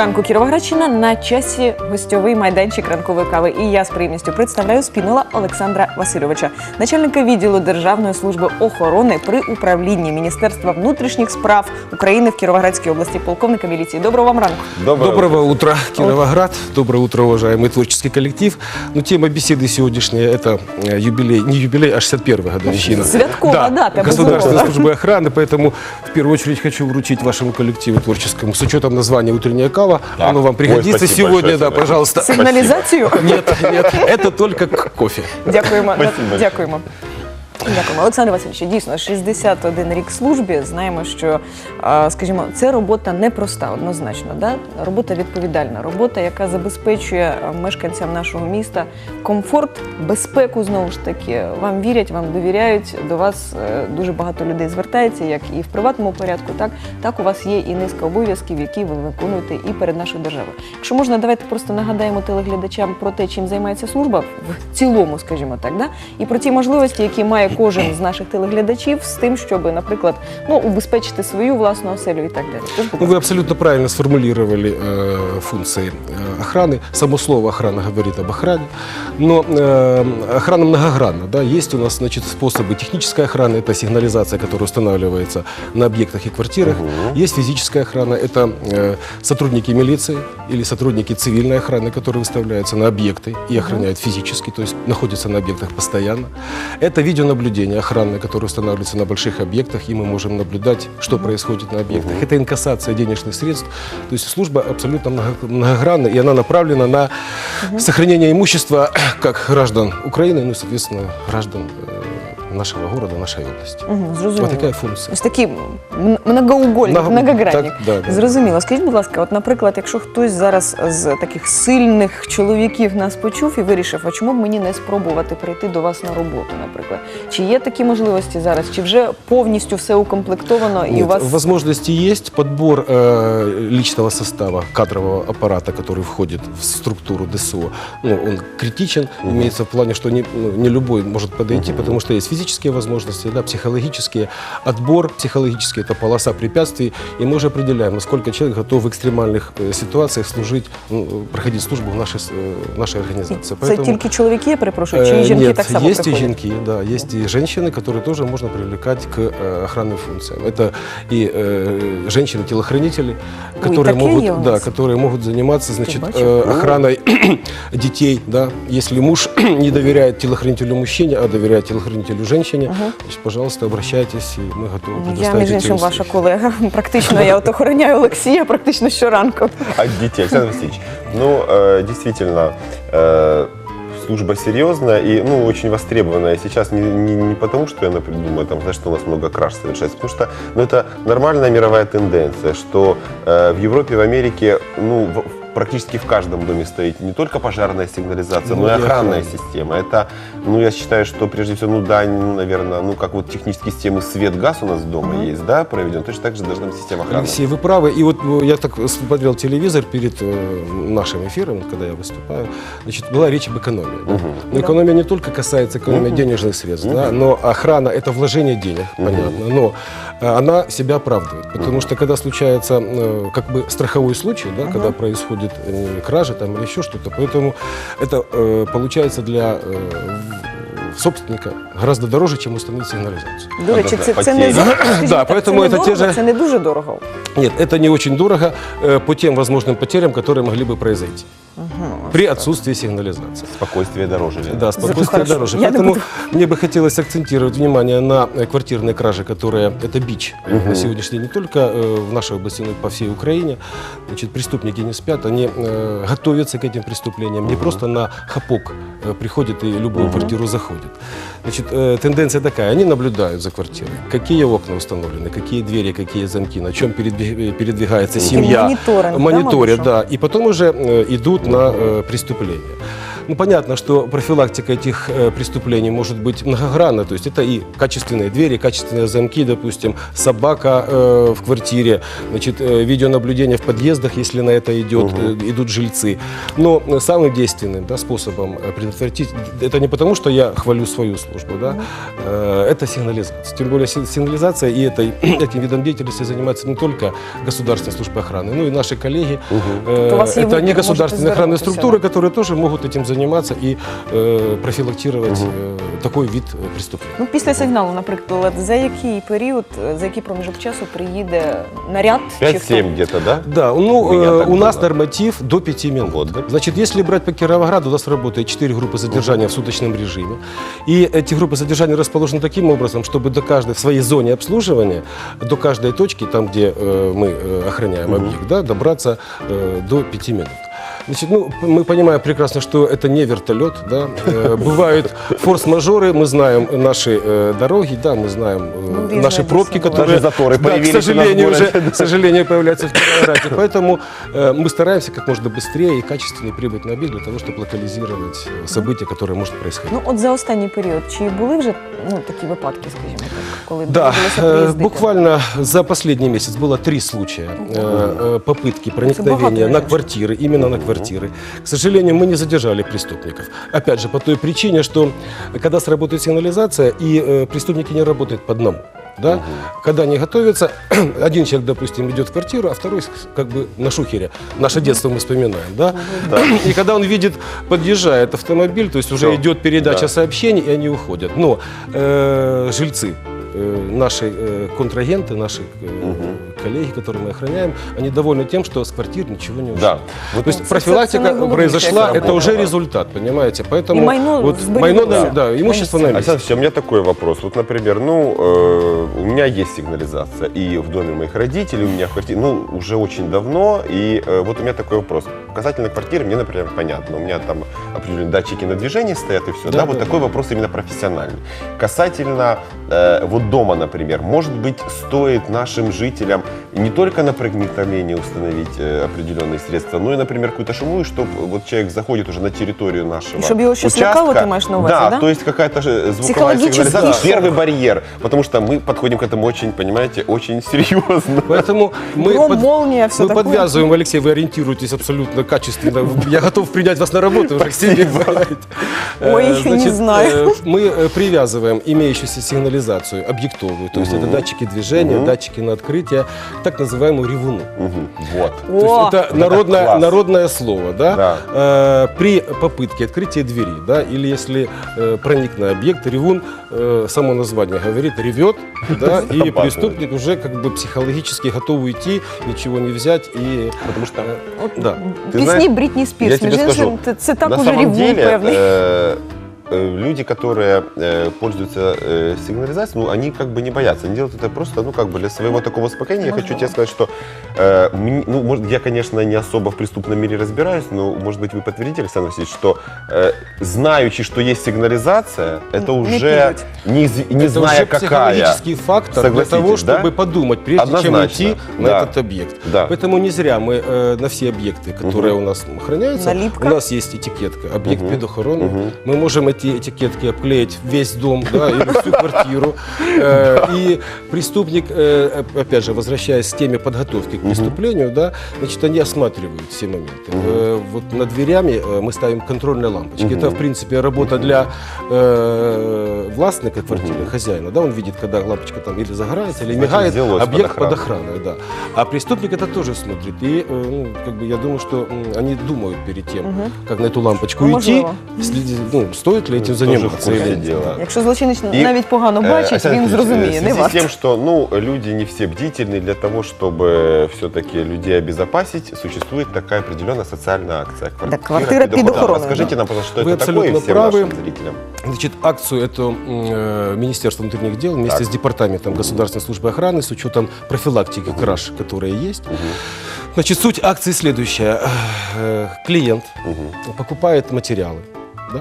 ранку Кіровоградщина на часі гостьовий майданчик ранкової кави. І я з приємністю представляю спінула Олександра Васильовича, начальника відділу Державної служби охорони при управлінні Міністерства внутрішніх справ України в Кіровоградській області, полковника міліції. Доброго вам ранку. Доброго утра, Кировоград. Доброе утро, уважаемый творческий коллектив. Ну, тема беседы сегодняшняя – это э, юбилей, не юбилей, а 61-я годовщина. Святкова дата, Государственной безумовно. службы охраны, поэтому в первую очередь хочу вручить вашему коллективу творческому, с учетом названия «Утренняя кава». Да. Оно вам Ой, пригодится спасибо сегодня, большое, да, Сергей. пожалуйста. Сигналізацію. Нет, нет, это только к кофе. Дякуємо. Спасибо. Дякуємо. Дякуємо. Олександр Васильович, дійсно, 61 рік службі. Знаємо, що, скажімо, це робота непроста, однозначно. Да? Робота відповідальна, робота, яка забезпечує мешканцям нашого міста комфорт, безпеку знову ж таки. Вам вірять, вам довіряють. До вас е, дуже багато людей звертається, як і в приватному порядку, так, так у вас є і низка обов'язків, які ви виконуєте і перед нашою державою. Якщо можна, давайте просто нагадаємо телеглядачам про те, чим займається служба в цілому, скажімо так, да? і про ті можливості, які має кожен з наших телеглядачів з тим, щоб, наприклад, ну, убезпечити свою власну оселю і так далі. Тож, будь Ну, вы ласка. абсолютно правильно сформулировали э, функции э, охраны. Само слово охрана говорит об охране, но э, охрана многогранна. Да? Есть у нас значит, способы технической охраны, это сигнализация, которая устанавливается на объектах и квартирах. Есть физическая охрана, это э, сотрудники милиции или сотрудники цивильной охраны, которые выставляются на объекты и охраняют физически, то есть находятся на объектах постоянно. Это видеонаблюдение охранное, которое устанавливается на больших объектах, и мы можем наблюдать, что происходит на объектах. Это инкассация денежных средств. То есть служба абсолютно много- многогранна, и она направлена на сохранение имущества как граждан Украины, ну и, соответственно, граждан э, нашего города, нашей области. Мгм, зрозуміло. Вот такая функция. Ось такий многоугольник, Много- многогранник. так, да, да. Зрозуміло. Скажіть, будь ласка, от, наприклад, якщо хтось зараз з таких сильних чоловіків нас почув і вирішив, а чому б мені не спробувати прийти до вас на роботу, наприклад? Чи є такі можливості зараз? Чи вже повністю все укомплектовано і у Нет, вас возможности есть. Подбор э, личного состава, кадрового аппарата, который входит в структуру ДСО, ну, он критичен, имеется в плане, что не, ну, не любой может подойти, потому что есть физические возможности, да, психологические. Отбор психологический – это полоса препятствий, и мы уже определяем, насколько человек готов в экстремальных э, ситуациях служить, ну, проходить службу в нашей, с- э, в нашей организации. це тільки чоловіки, я перепрошую, чи Э, і жінки Нет, так само есть и приходять? женки, да, есть и женщины, которые тоже можно привлекать к э, охранным функциям. Это и э, женщины-телохранители, Ой, которые такие могут, есть у да, нас? которые могут заниматься, значит, бачу. э, охраной детей, да. Если муж не доверяет телохранителю мужчине, а доверяет телохранителю женщине, значит, пожалуйста, обращайтесь, и мы готовы Я, предоставить між эти іншим, услуги. ваша колега. Практично я от охороняю Олексія практично щоранку. От детей. Александр Васильевич, ну, э, действительно, э, служба серьезная и, ну, очень востребованная. Сейчас не, не, не потому, что я, например, думаю, там, знаешь, что у нас много краж совершается, потому что, ну, это нормальная мировая тенденция, что э, в Европе, в Америке, ну, в- практически в каждом доме стоит не только пожарная сигнализация, Ну, но и и охранная охрана. система. Это, ну, я считаю, что прежде всего, ну, да, ну, наверное, ну, как вот технические системы свет, газ у нас дома есть, да, проведен, точно так же должна быть система охраны. Алексей, вы правы. И вот э, я так смотрел телевизор перед э, нашим эфиром, когда я выступаю. Значит, была речь об экономии. да. Но экономия не только касается экономии денежных средств, да, но охрана – это вложение денег, понятно. Но э, она себя оправдывает. Потому что когда случается э, как бы страховой случай, да, когда происходит э, кража там, или еще что-то, поэтому это э, получается для э, собственника гораздо дороже, чем установить сигнализацию. До речі, це, це не Потері. скажіть Да, так, поэтому це это те недорого, же- це не дуже дорого. Нет, это не очень дорого э, по тем возможным потерям, которые могли бы произойти при отсутствии сигнализации. Спокойствие дороже. Лена. Да, спокойствие Хорошо, дороже. я Поэтому буду. мне бы хотелось акцентировать внимание на э, квартирные кражи, которые это бич э, на сегодняшний день не только э, в нашей области, но и по всей Украине. Значит, преступники не спят, они э, готовятся к этим преступлениям, не просто на хапок приходят и любую квартиру заходят. Значит, э, тенденция такая, они наблюдают за квартирой, какие окна установлены, какие двери, какие замки, на чем передви- передвигается семья. да, Мониторят, мабуть, да. И потом уже э, идут на э, преступление. Ну, понятно, что профилактика этих э, преступлений может быть многогранна. То есть это и качественные двери, качественные замки, допустим, собака э, в квартире, значит, э, видеонаблюдение в подъездах, если на это идет, э, идут жильцы. Но э, самым действенным да, способом э, предотвратить, это не потому, что я хвалю свою службу, да, э, это сигнализация. Тем более си- сигнализация и этой, этим видом деятельности занимается не только Государственная служба охраны, но и наши коллеги. Э, это не государственные охранные структуры, которые тоже могут этим заниматься и э, профилактировать э, такой вид э, преступления. Ну, після сигналу, наприклад, за який період, е, за який проміжок часу приїде наряд? чи хто? 5-7 где-то, да? Да, ну, У меня э, так у нас было. норматив до 5 минут. Вот, да. Значит, если брать по Кировограду, у нас работает 4 группы задержания в суточном режиме. И эти группы задержания расположены таким образом, чтобы до каждой, в своей зоне обслуживания, до каждой точки, там, где э, мы э, охраняем объект, да, добраться э, до 5 минут. Значит, ну, п- мы понимаем прекрасно, что это не вертолет, да. Э, Бывают форс-мажоры, мы знаем наши э, дороги, да, мы знаем э, Ну, вижу, наши это пробки, всё бывает. которые, Даже заторы да, к появились у нас в сожалению, уже, городе. к сожалению, появляются в Кировограде. Поэтому э, мы стараемся как можно быстрее и качественнее прибыть на объект для того, чтобы локализировать э, события, которые может происходить. Ну, от за останній період, чи були вже ну, такі випадки, скажімо так, коли Да, доводилося э, приїздити? буквально за последний месяц было три случая э, э, попытки проникновения богато, на конечно. квартиры, именно на квартиры. К сожалению, мы не задержали преступников. Опять же, по той причине, что когда сработает сигнализация, и э, преступники не работают по одному. Да? Когда они готовятся, один человек, допустим, идет в квартиру, а второй как бы на шухере. Наше детство мы вспоминаем. Да? И когда он видит, подъезжает автомобиль, то есть уже Всё. идет передача Да. сообщений, и они уходят. Но э, жильцы, э, наши э, контрагенты, наши э, коллеги, которые мы охраняем, они довольны тем, что с квартир ничего не ушло. Да. То есть это профилактика произошла, это уже результат, понимаете? Поэтому И майно вот майно Да. да, имущество на месте. Александр Ильич, у меня такой вопрос. Вот, например, ну, э, у меня есть сигнализация и в доме моих родителей, у меня в квартире, ну, уже очень давно. И э, вот у меня такой вопрос. Касательно квартиры, мне, например, понятно. У меня там определенные датчики на движении стоят и все. Да, Да, вот да, такой да. вопрос именно профессиональный. Касательно э, вот дома, например, может быть, стоит нашим жителям не только на проникновение установить э, определенные средства, но и, например, какую-то шумовую, чтобы вот человек заходит уже на территорию нашего И чтобы его щось участка. ты маешь на увазі, да? да? то есть какая-то же звуковая сигнализация. шок. Первый барьер, потому что мы подходим к этому очень, понимаете, очень серьезно. Поэтому мы, Гром, под- молния, все мы такое. подвязываем, Алексей, вы ориентируетесь абсолютно качественно. Я готов принять вас на работу уже к себе. Ой, Э, не знаю. э, Мы э, привязываем имеющуюся сигнализацию объектовую, то есть это датчики движения, датчики на открытие, так называемую ревуну. Вот. То есть О, это народное, слово, да? Да. При попытке открытия двери, да, или если проник на объект, ревун, само название говорит, ревет, да, и преступник уже как бы психологически готов уйти, ничего не взять и... Потому что Да Ти Пісні знаєш, Брітні я Спірс, тебе між скажу, іншим, це, це так на уже самом рівун деле певний. э, э, люди, которые э, пользуются э, сигнализацией, ну, они как бы не боятся. Они делают это просто, ну, как бы для своего такого успокоения. Я хочу тебе сказать, что, э, ну, может, я, конечно, не особо в преступном мире разбираюсь, но, может быть, вы подтвердите, Александр Васильевич, что э, знаючи, что есть сигнализация, это уже не, не это зная уже какая. психологический фактор для того, Согласитесь, да? чтобы подумать, прежде чем Однозначно, идти на да. этот объект. Да. Поэтому не зря мы э, на все объекты, которые у нас охраняются, Налипка. у нас есть этикетка, объект Мгм. предохороны. Мгм. Мы можем эти этикетки обклеить весь дом да, или всю квартиру. Э, И преступник, э, опять же, возвращаясь к теме подготовки к преступлению, да, значит, они осматривают все моменты. Э, Вот над дверями мы ставим контрольные лампочки. Это, в принципе, работа для властника квартиры, хозяина. Да, он видит, когда лампочка там или загорается, или мигает, объект под охраной. Да. А преступник это тоже смотрит. И, ну, как бы, я думаю, что они думают перед тем, как на эту лампочку Ну, идти, ну, стоит ли этим Тоже в заниматься. курсе или- дела. Якщо злочинець І, навіть погано Э, бачить, Александр він Ильич, э, зрозуміє, в не связи с варто. тем, что ну, люди не все бдительны, для того, чтобы все-таки людей обезопасить, существует такая определенная социальная акция. Да, квартира під під охороною. охороною, Скажите да. нам, пожалуйста, что Вы это такое абсолютно всем правы. нашим зрителям. Значит, акцию эту м, э, Министерство внутренних дел вместе Так. с Департаментом государственной службы охраны с учетом профилактики краж, которые есть. Значит, суть акции следующая. Э, Клиент покупает материалы, да?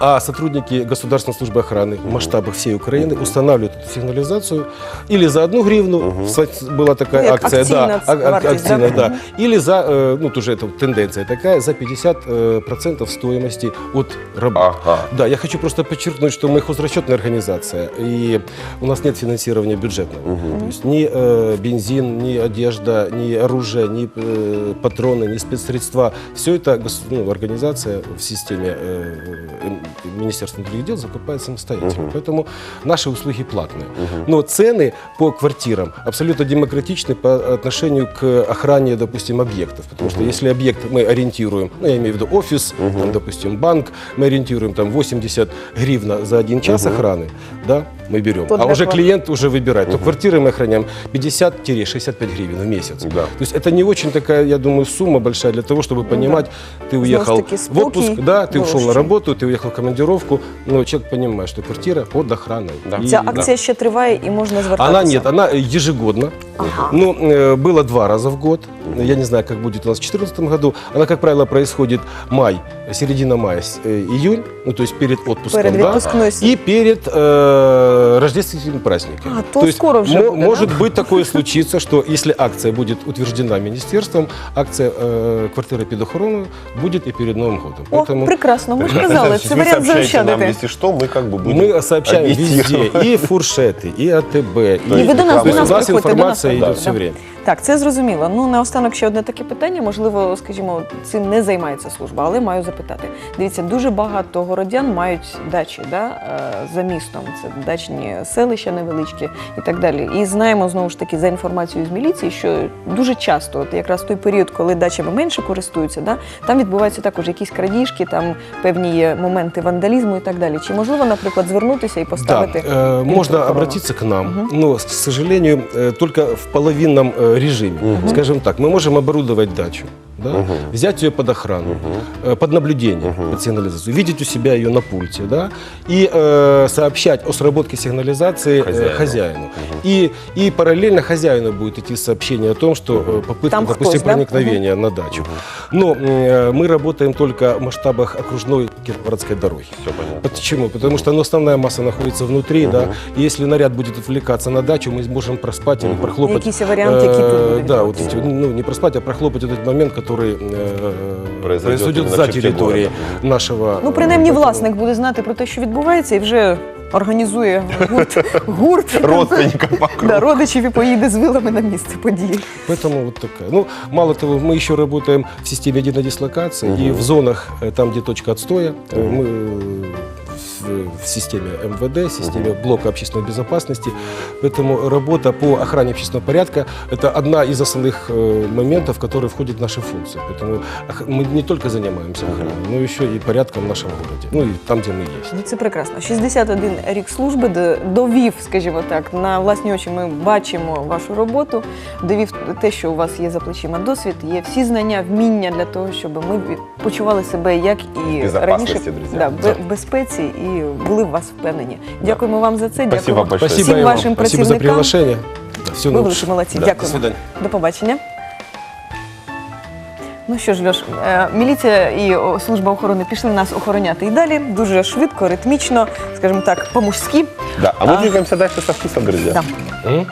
А сотрудники Государственной службы охраны в масштабах всей Украины устанавливают эту сигнализацию или за одну гривну, кстати, была такая как акция, да, вартость, акцийная, да? да, или за, э, ну тоже это тенденция такая, за 50 э, процентов стоимости от работы. Ага. Да, я хочу просто подчеркнуть, что мы хозрасчетная организация, и у нас нет финансирования бюджетного. То есть ни э, бензин, ни одежда, ни оружие, ни э, патроны, ни спецсредства. Все это гос- ну, организация в системе э, Министерства внутренних дел закупает самостоятельно. Поэтому наши услуги платные. Но цены по квартирам абсолютно демократичны по отношению к охране, допустим, объектов. Потому что если объект мы ориентируем, ну, я имею в виду офис, там, допустим, банк, мы ориентируем там 80 гривна за один час охраны, да, мы берем. То а для уже квар- клиент уже выбирает. То квартиры мы охраняем 50-65 гривен в месяц. Да. То есть это не очень такая, я думаю, сумма большая для того, чтобы понимать, ты уехал таки, в отпуск, спокій да, ты ушел на дорожчий. работу, ты уехал в командировку, но человек понимает, что квартира под охраной. Да. И- Ця да. акція ще триває і можна звертатися. Она нет, она ежегодно. Ну, э, было два раза в год. Я не знаю, как будет у нас в 2014 году. Она, как правило, происходит май, середина мая, с- э, июнь, ну, то есть перед отпуском. Перед да, відпускною и перед э, рождественскими праздниками. А, то скоро уже мо- будет, да? может быть такое случиться, что если акция будет утверждена министерством, акция э, квартиры под охраной будет и перед Новым годом. О, прекрасно, ми ж казали, це Вы варіант заощадити. если что, мы как бы будем Мы сообщаем везде, и фуршеты, и АТБ, То І есть ви до нас, до То нас есть у нас информация идет все да. время. Так, це зрозуміло. Ну наостанок ще одне таке питання. Можливо, скажімо, цим не займається служба, але маю запитати. Дивіться, дуже багато городян мають дачі да, е, за містом. Це дачні селища невеличкі і так далі. І знаємо знову ж таки за інформацією з міліції, що дуже часто, от якраз той період, коли дачами менше користуються, да, там відбуваються також якісь крадіжки, там певні є моменти вандалізму і так далі. Чи можливо, наприклад, звернутися і Да, поставити э, можно електроохорону? обратиться к нам, но, к сожалению, э, только в половинном режиме. Скажем так, мы можем оборудовать дачу, да, взять ее под охрану, э, под наблюдение, под сигнализацию, видеть у себя ее на пульте, да, и э, сообщать о сработке сигнализации э, Хозяину. хозяину. И, и параллельно хозяину будет идти сообщение о том, что э, попытка, Там допустим, кто-то, да? проникновения на дачу. Но э, мы работаем только в масштабах окружной Кировоградской дороги. Все понятно. Почему? Потому что ну, основная масса находится внутри, да. И если наряд будет отвлекаться на дачу, мы сможем проспать или прохлопать. Якісь варіанти, які тут э, будуть Да, вот відбуватися. эти, ну, не проспать, а прохлопать этот момент, который э, Произойдет произойдет именно в за черте территорией города. нашего. Ну, э, принаймні, поэтому- власник буде знати про те, що відбувається, і вже організує гурт, гурт Родственникам покров. да, родичів і поїде з вилами на місце події. Поэтому вот такая. Ну, мало того, мы еще работаем в системе единой дислокации и в зонах, э, там, где точка отстоя, э, мы э, в, в системе МВД, системе блока общественной безопасности. Поэтому работа по охране общественного порядка – это одна из основных э, моментов, которые входят в наши функции. Поэтому ох- мы не только занимаемся охраной, но еще и порядком в нашем городе, ну и там, где мы есть. Ну, це прекрасно. 61 рік служби д- довів, скажімо так, на власні очі ми бачимо вашу роботу, довів те, що у вас є за плечима досвід, є всі знання, вміння для того, щоб ми ві- почували себе як і Безопасності, раніше друзі. да, бе- в безпеці і були в вас впевнені. Дякуємо вам за це. Спасибо Дякуємо большое. Всім Спасибо, вам. вашим Спасибо за працівникам. приглашение. Всего Ви наилучшего. великі молодці. Да, Дякуємо. До свидания. До побачення. Ну що ж, Льош, е, міліція і о, служба охорони пішли нас охороняти і далі. Дуже швидко, ритмічно, скажімо так, по-мужськи. Да, а мы А. двигаемся дальше со вкусом, друзья. Да. М?